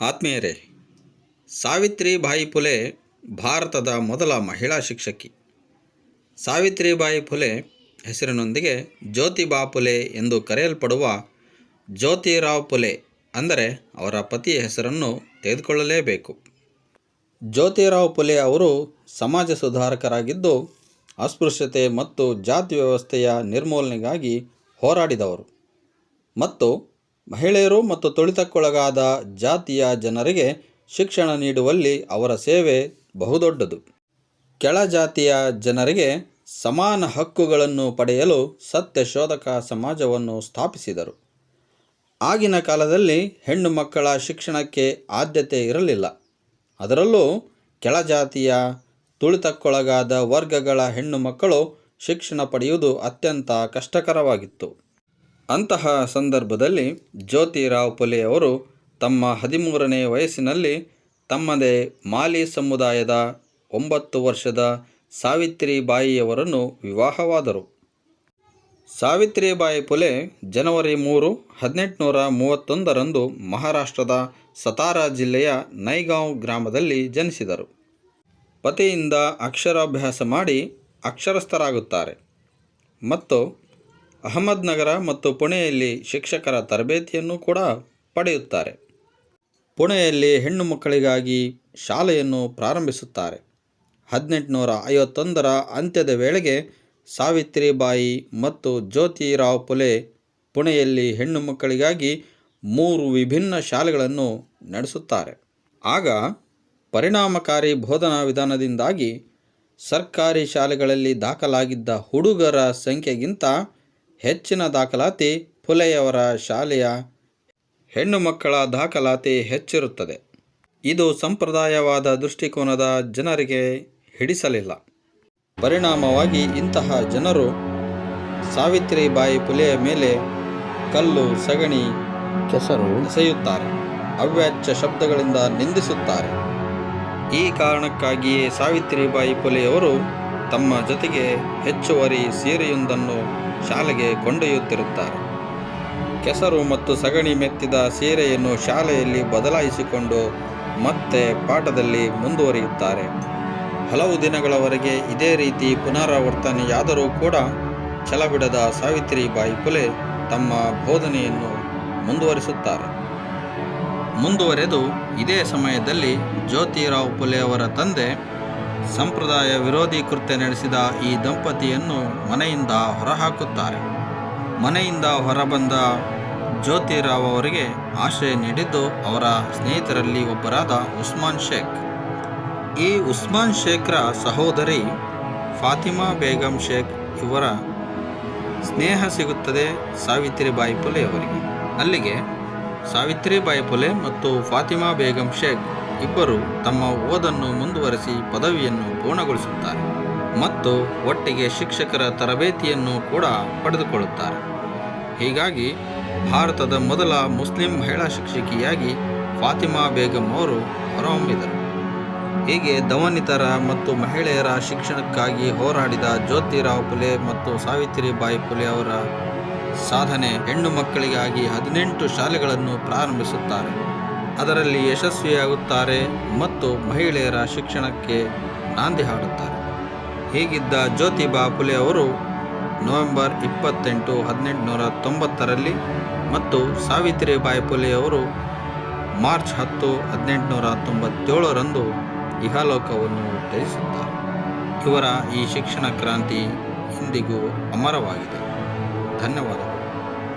ಆತ್ಮೀಯರೇ, ಸಾವಿತ್ರಿಬಾಯಿ ಫುಲೆ ಭಾರತದ ಮೊದಲ ಮಹಿಳಾ ಶಿಕ್ಷಕಿ. ಸಾವಿತ್ರಿಬಾಯಿ ಫುಲೆ ಹೆಸರಿನೊಂದಿಗೆ ಜ್ಯೋತಿಬಾ ಫುಲೆ ಎಂದು ಕರೆಯಲ್ಪಡುವ ಜ್ಯೋತಿರಾವ್ ಫುಲೆ ಅಂದರೆ ಅವರ ಪತಿಯ ಹೆಸರನ್ನು ತೆಗೆದುಕೊಳ್ಳಲೇಬೇಕು. ಜ್ಯೋತಿರಾವ್ ಫುಲೆ ಅವರು ಸಮಾಜ ಸುಧಾರಕರಾಗಿದ್ದು, ಅಸ್ಪೃಶ್ಯತೆ ಮತ್ತು ಜಾತಿ ವ್ಯವಸ್ಥೆಯ ನಿರ್ಮೂಲನೆಗಾಗಿ ಹೋರಾಡಿದವರು ಮತ್ತು ಮಹಿಳೆಯರು ಮತ್ತು ತುಳಿತಕ್ಕೊಳಗಾದ ಜಾತಿಯ ಜನರಿಗೆ ಶಿಕ್ಷಣ ನೀಡುವಲ್ಲಿ ಅವರ ಸೇವೆ ಬಹುದೊಡ್ಡದು. ಕೆಳಜಾತಿಯ ಜನರಿಗೆ ಸಮಾನ ಹಕ್ಕುಗಳನ್ನು ಪಡೆಯಲು ಸತ್ಯಶೋಧಕ ಸಮಾಜವನ್ನು ಸ್ಥಾಪಿಸಿದರು. ಆಗಿನ ಕಾಲದಲ್ಲಿ ಹೆಣ್ಣು ಮಕ್ಕಳ ಶಿಕ್ಷಣಕ್ಕೆ ಆದ್ಯತೆ ಇರಲಿಲ್ಲ. ಅದರಲ್ಲೂ ಕೆಳಜಾತಿಯ ತುಳಿತಕ್ಕೊಳಗಾದ ವರ್ಗಗಳ ಹೆಣ್ಣು ಮಕ್ಕಳು ಶಿಕ್ಷಣ ಪಡೆಯುವುದು ಅತ್ಯಂತ ಕಷ್ಟಕರವಾಗಿತ್ತು. ಅಂತಹ ಸಂದರ್ಭದಲ್ಲಿ ಜ್ಯೋತಿರಾವ್ ಪುಲೆಯವರು ತಮ್ಮ ಹದಿಮೂರನೇ ವಯಸ್ಸಿನಲ್ಲಿ ತಮ್ಮದೇ ಮಾಲಿ ಸಮುದಾಯದ ಒಂಬತ್ತು ವರ್ಷದ ಸಾವಿತ್ರಿಬಾಯಿಯವರನ್ನು ವಿವಾಹವಾದರು. ಸಾವಿತ್ರಿಬಾಯಿ ಪುಲೆ ಜನವರಿ ಮೂರು, ಹದಿನೆಂಟುನೂರ ಮೂವತ್ತೊಂದರಂದು ಮಹಾರಾಷ್ಟ್ರದ ಸತಾರಾ ಜಿಲ್ಲೆಯ ನೈಗಾಂವ್ ಗ್ರಾಮದಲ್ಲಿ ಜನಿಸಿದರು. ಪತಿಯಿಂದ ಅಕ್ಷರಾಭ್ಯಾಸ ಮಾಡಿ ಅಕ್ಷರಸ್ಥರಾಗುತ್ತಾರೆ. ಮತ್ತು ಅಹಮದ್ನಗರ ಮತ್ತು ಪುಣೆಯಲ್ಲಿ ಶಿಕ್ಷಕರ ತರಬೇತಿಯನ್ನು ಕೂಡ ಪಡೆಯುತ್ತಾರೆ. ಪುಣೆಯಲ್ಲಿ ಹೆಣ್ಣು ಮಕ್ಕಳಿಗಾಗಿ ಶಾಲೆಯನ್ನು ಪ್ರಾರಂಭಿಸುತ್ತಾರೆ. ಹದಿನೆಂಟುನೂರ ಐವತ್ತೊಂದರ ಅಂತ್ಯದ ವೇಳೆಗೆ ಸಾವಿತ್ರಿಬಾಯಿ ಮತ್ತು ಜ್ಯೋತಿರಾವ್ ಪುಲೆ ಪುಣೆಯಲ್ಲಿ ಹೆಣ್ಣು ಮಕ್ಕಳಿಗಾಗಿ ಮೂರು ವಿಭಿನ್ನ ಶಾಲೆಗಳನ್ನು ನಡೆಸುತ್ತಾರೆ. ಆಗ ಪರಿಣಾಮಕಾರಿ ಬೋಧನಾ ವಿಧಾನದಿಂದಾಗಿ ಸರ್ಕಾರಿ ಶಾಲೆಗಳಲ್ಲಿ ದಾಖಲಾಗಿದ್ದ ಹುಡುಗರ ಸಂಖ್ಯೆಗಿಂತ ಹೆಚ್ಚಿನ ದಾಖಲಾತಿ ಫುಲೆಯವರ ಶಾಲೆಯ ಹೆಣ್ಣು ಮಕ್ಕಳ ದಾಖಲಾತಿ ಹೆಚ್ಚಿರುತ್ತದೆ. ಇದು ಸಂಪ್ರದಾಯವಾದ ದೃಷ್ಟಿಕೋನದ ಜನರಿಗೆ ಹಿಡಿಸಲಿಲ್ಲ. ಪರಿಣಾಮವಾಗಿ ಇಂತಹ ಜನರು ಸಾವಿತ್ರಿಬಾಯಿ ಪುಲೆಯ ಮೇಲೆ ಕಲ್ಲು ಸಗಣಿ ಕೆಸರು ಎಸೆಯುತ್ತಾರೆ ಅವ್ಯಾಚ್ಯ ಶಬ್ದಗಳಿಂದ ನಿಂದಿಸುತ್ತಾರೆ. ಈ ಕಾರಣಕ್ಕಾಗಿಯೇ ಸಾವಿತ್ರಿಬಾಯಿ ಪುಲೆಯವರು ತಮ್ಮ ಜೊತೆಗೆ ಹೆಚ್ಚುವರಿ ಸೀರೆಯೊಂದನ್ನು ಶಾಲೆಗೆ ಕೊಂಡೊಯ್ಯುತ್ತಿರುತ್ತಾರೆ. ಕೆಸರು ಮತ್ತು ಸಗಣಿ ಮೆತ್ತಿದ ಸೀರೆಯನ್ನು ಶಾಲೆಯಲ್ಲಿ ಬದಲಾಯಿಸಿಕೊಂಡು ಮತ್ತೆ ಪಾಠದಲ್ಲಿ ಮುಂದುವರಿಯುತ್ತಾರೆ. ಹಲವು ದಿನಗಳವರೆಗೆ ಇದೇ ರೀತಿ ಪುನರಾವರ್ತನೆಯಾದರೂ ಕೂಡ ಛಲಬಿಡದ ಸಾವಿತ್ರಿಬಾಯಿ ಪುಲೆ ತಮ್ಮ ಬೋಧನೆಯನ್ನು ಮುಂದುವರಿಸುತ್ತಾರೆ. ಮುಂದುವರೆದು ಇದೇ ಸಮಯದಲ್ಲಿ ಜ್ಯೋತಿರಾವ್ ಪುಲೆ ಅವರ ತಂದೆ ಸಂಪ್ರದಾಯ ವಿರೋಧಿ ಕೃತ್ಯ ನಡೆಸಿದ ಈ ದಂಪತಿಯನ್ನು ಮನೆಯಿಂದ ಹೊರಹಾಕುತ್ತಾರೆ. ಮನೆಯಿಂದ ಹೊರಬಂದ ಜ್ಯೋತಿರಾವ್ ಅವರಿಗೆ ಆಶ್ರಯ ನೀಡಿದ್ದು ಅವರ ಸ್ನೇಹಿತರಲ್ಲಿ ಒಬ್ಬರಾದ ಉಸ್ಮಾನ್ ಶೇಖ್. ಈ ಉಸ್ಮಾನ್ ಶೇಖ್ರ ಸಹೋದರಿ ಫಾತಿಮಾ ಬೇಗಂ ಶೇಖ್ ಇವರ ಸ್ನೇಹ ಸಿಗುತ್ತದೆ ಸಾವಿತ್ರಿಬಾಯಿ ಪುಲೆ ಅವರಿಗೆ. ಅಲ್ಲಿಗೆ ಸಾವಿತ್ರಿಬಾಯಿ ಪುಲೆ ಮತ್ತು ಫಾತಿಮಾ ಬೇಗಂ ಶೇಖ್ ಇಬ್ಬರು ತಮ್ಮ ಓದನ್ನು ಮುಂದುವರೆಸಿ ಪದವಿಯನ್ನು ಪೂರ್ಣಗೊಳಿಸುತ್ತಾರೆ ಮತ್ತು ಒಟ್ಟಿಗೆ ಶಿಕ್ಷಕರ ತರಬೇತಿಯನ್ನು ಕೂಡ ಪಡೆದುಕೊಳ್ಳುತ್ತಾರೆ. ಹೀಗಾಗಿ ಭಾರತದ ಮೊದಲ ಮುಸ್ಲಿಂ ಮಹಿಳಾ ಶಿಕ್ಷಕಿಯಾಗಿ ಫಾತಿಮಾ ಬೇಗಂ ಅವರು ಹೊರಹೊಮ್ಮಿದರು. ಹೀಗೆ ದವನಿತರ ಮತ್ತು ಮಹಿಳೆಯರ ಶಿಕ್ಷಣಕ್ಕಾಗಿ ಹೋರಾಡಿದ ಜ್ಯೋತಿರಾವ್ ಫುಲೆ ಮತ್ತು ಸಾವಿತ್ರಿಬಾಯಿ ಫುಲೆ ಅವರ ಸಾಧನೆ ಹೆಣ್ಣು ಮಕ್ಕಳಿಗಾಗಿ ಹದಿನೆಂಟು ಶಾಲೆಗಳನ್ನು ಪ್ರಾರಂಭಿಸುತ್ತಾರೆ. ಅದರಲ್ಲಿ ಯಶಸ್ವಿಯಾಗುತ್ತಾರೆ ಮತ್ತು ಮಹಿಳೆಯರ ಶಿಕ್ಷಣಕ್ಕೆ ನಾಂದಿ ಹಾಡುತ್ತಾರೆ. ಹೀಗಿದ್ದ ಜ್ಯೋತಿಬಾ ಫುಲೆ ಅವರು ನವೆಂಬರ್ ಇಪ್ಪತ್ತೆಂಟು ಹದಿನೆಂಟುನೂರ ತೊಂಬತ್ತರಲ್ಲಿ ಮತ್ತು ಸಾವಿತ್ರಿಬಾಯಿ ಫುಲೆ ಅವರು ಮಾರ್ಚ್ ಹತ್ತು ಹದಿನೆಂಟುನೂರ ತೊಂಬತ್ತೇಳರಂದು ಇಹಲೋಕವನ್ನು ತ್ಯಜಿಸುತ್ತಾರೆ ಇವರ ಈ ಶಿಕ್ಷಣ ಕ್ರಾಂತಿ ಇಂದಿಗೂ ಅಮರವಾಗಿದೆ. ಧನ್ಯವಾದಗಳು.